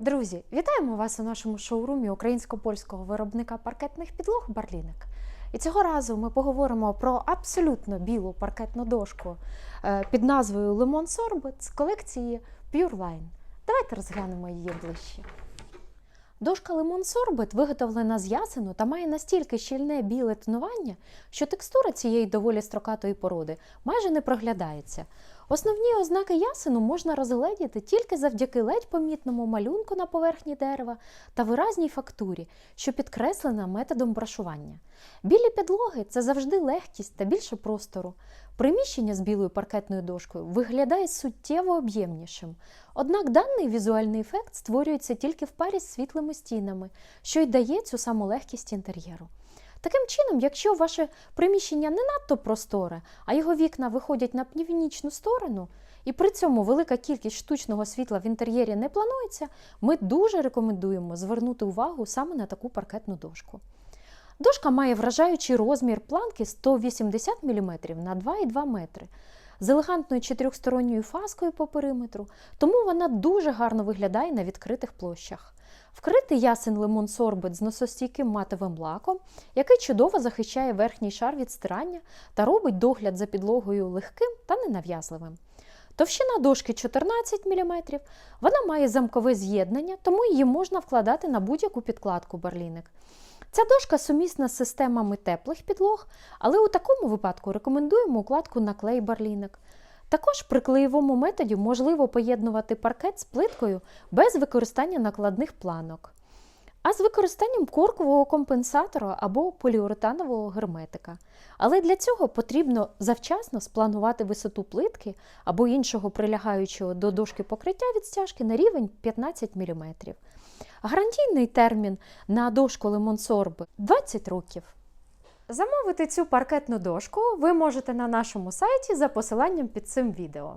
Друзі, вітаємо вас у нашому шоурумі українсько-польського виробника паркетних підлог Барлінек. І цього разу ми поговоримо про абсолютно білу паркетну дошку е, під назвою Lemon Sorbet з колекції Pure Line. Давайте розглянемо її ближче. Дошка Lemon Sorbet виготовлена з ясену та має настільки щільне біле тонування, що текстура цієї доволі строкатої породи майже не проглядається. Основні ознаки ясену можна розгледіти тільки завдяки ледь помітному малюнку на поверхні дерева та виразній фактурі, що підкреслена методом брашування. Білі підлоги це завжди легкість та більше простору. Приміщення з білою паркетною дошкою виглядає суттєво об'ємнішим. Однак даний візуальний ефект створюється тільки в парі з світлими стінами, що й дає цю саму легкість інтер'єру. Таким чином, якщо ваше приміщення не надто просторе, а його вікна виходять на північну сторону, і при цьому велика кількість штучного світла в інтер'єрі не планується, ми дуже рекомендуємо звернути увагу саме на таку паркетну дошку. Дошка має вражаючий розмір планки 180 мм на 2,2 метри з елегантною чотирьохсторонньою фаскою по периметру, тому вона дуже гарно виглядає на відкритих площах. Вкритий ясен лимон сорбет з носостійким матовим лаком, який чудово захищає верхній шар від стирання та робить догляд за підлогою легким та ненав'язливим. Товщина дошки 14 мм, вона має замкове з'єднання, тому її можна вкладати на будь-яку підкладку барлінок. Ця дошка сумісна з системами теплих підлог, але у такому випадку рекомендуємо укладку на клей барлінок. Також при клеєвому методі можливо поєднувати паркет з плиткою без використання накладних планок, а з використанням коркового компенсатора або поліуретанового герметика. Але для цього потрібно завчасно спланувати висоту плитки або іншого прилягаючого до дошки покриття від стяжки на рівень 15 мм. Гарантійний термін на дошку лимонсорби 20 років. Замовити цю паркетну дошку ви можете на нашому сайті за посиланням під цим відео.